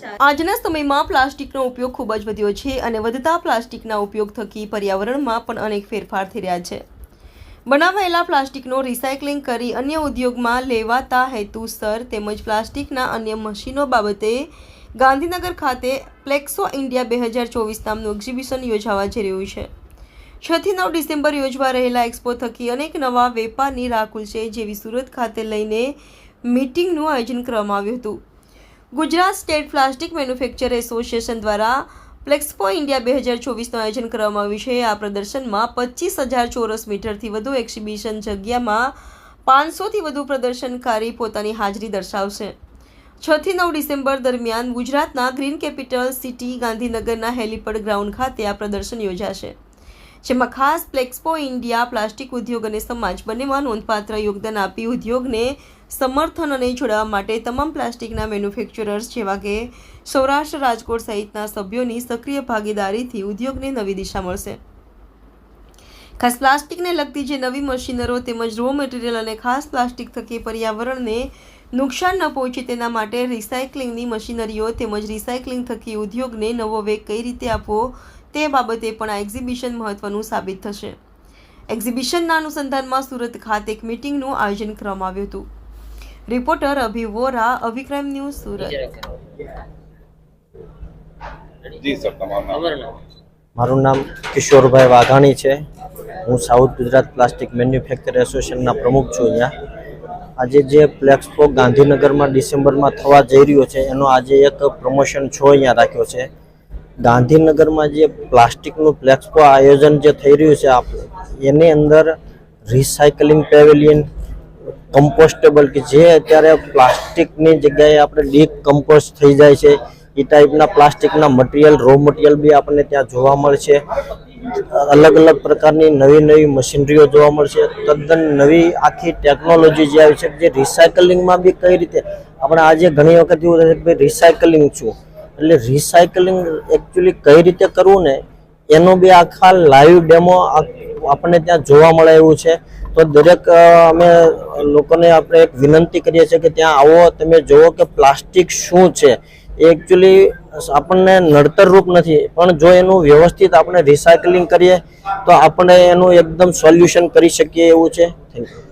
છો આજના સમયમાં પ્લાસ્ટિકનો ઉપયોગ ખૂબ જ વધ્યો છે અને વધતા પ્લાસ્ટિકના ઉપયોગ થકી પર્યાવરણમાં પણ અનેક ફેરફાર થઈ રહ્યા છે. બનાવાયેલા પ્લાસ્ટિકનો રિસાયકલિંગ કરી અન્ય ઉદ્યોગમાં લેવાતા હેતુસર તેમજ પ્લાસ્ટિકના અન્ય મશીનો બાબતે ગાંધીનગર ખાતે પ્લેક્સો ઇન્ડિયા બે હજાર ચોવીસ નામનું એક્ઝિબિશન યોજાવા જઈ રહ્યું છે. છથી નવ ડિસેમ્બર યોજવા રહેલા એક્સપો થકી અનેક નવા વેપારની રાહ ખુલશે જેવી સુરત ખાતે લઈને મીટિંગનું આયોજન કરવામાં આવ્યું હતું. Gujarat state plastic manufacture association દ્વારા ફ્લેક્સપો ઇન્ડિયા બે હજાર ચોવીસનું આયોજન કરવામાં આવ્યું છે. આ પ્રદર્શનમાં પચીસ હજાર ચોરસ મીટરથી વધુ એક્ઝિબિશન જગ્યામાં પાંચસોથી વધુ પ્રદર્શનકારી પોતાની હાજરી દર્શાવશે. છથી નવ ડિસેમ્બર દરમિયાન ગુજરાતના ગ્રીન કેપિટલ સિટી ગાંધીનગરના હેલીપેડ ગ્રાઉન્ડ ખાતે આ પ્રદર્શન યોજાશે. જેમાં ખાસ પ્લેક્સપો ઇન્ડિયા, પ્લાસ્ટિક ઉદ્યોગ અને સમાજ બંનેમાં નોંધપાત્ર યોગદાન આપી ઉદ્યોગને સમર્થન અને જોડાવા માટે તમામ પ્લાસ્ટિકના મેન્યુફેક્ચરર્સ જેવા કે સૌરાષ્ટ્ર રાજકોટ સહિતના સભ્યોની સક્રિય ભાગીદારીથી ઉદ્યોગને નવી દિશા મળશે. ખાસ પ્લાસ્ટિકને લગતી જે નવી મશીનરો તેમજ રો મટીરિયલ અને ખાસ પ્લાસ્ટિક થકી પર્યાવરણને નુકસાન ન પહોંચે તેના માટે રિસાયકલિંગની મશીનરીઓ તેમજ રિસાયકલિંગ થકી ઉદ્યોગને નવો વેગ કઈ રીતે આપવો તે બાબતે પણ આ એક્ઝિબિશન મહત્વનું સાબિત થશે. એક્ઝિબિશનના અનુસંધાનમાં સુરત ખાતે એક મિટિંગનું આયોજન કરવામાં આવ્યું હતું. Reporter Abhi Vora Abhikram news Surat. મારું નામ કિશોરભાઈ વાઘાણી છે. હું સાઉથ ગુજરાત પ્લાસ્ટિક મેન્યુફેક્ચર એસોસિએશનના પ્રમુખ છું અહીંયા. આજે જે પ્લેક્સપો ગાંધીનગરમાં ડિસેમ્બરમાં થવા જઈ રહ્યો છે એનો આજે એક પ્રમોશન શો અહીંયા રાખ્યો છે. ગાંધીનગરમાં જે પ્લાસ્ટિકનું પ્લેક્સપો આયોજન જે થઈ રહ્યું છે આપણે એની અંદર રિસાયકલિંગ પેવેલિયન કમ્પોસ્ટેબલ કે જે અત્યારે પ્લાસ્ટિકની જગ્યાએ આપણે ડીકમ્પોઝ થઈ જાય છે, એ ટાઈપના પ્લાસ્ટિકના મટીરિયલ રો મટીરિયલ બી આપણને ત્યાં જોવા મળશે. અલગ અલગ પ્રકારની નવી નવી મશીનરીઓ જોવા મળશે. તદ્દન નવી આખી ટેકનોલોજી જે આવી છે, જે રિસાયકલિંગમાં બી કઈ રીતે? આપણે આજે ઘણી વખત એવું થાય છે કે રિસાયકલિંગ છું. એટલે રિસાયકલિંગ એકચ્યુઅલી કઈ રીતે કરવું ને, એનો બી આખા લાઈવ ડેમો આપણને ત્યાં જોવા મળે એવું છે. તો દરેક અમે લોકોને આપણે એક વિનંતી કરીએ છીએ કે ત્યાં આવો, તમે જુઓ કે પ્લાસ્ટિક શું છે. એ એકચ્યુઅલી આપણને નડતર રૂપ નથી, પણ જો એનું વ્યવસ્થિત આપણે રિસાયકલિંગ કરીએ, તો આપણે એનું એકદમ સોલ્યુશન કરી શકીએ એવું છે. Thank you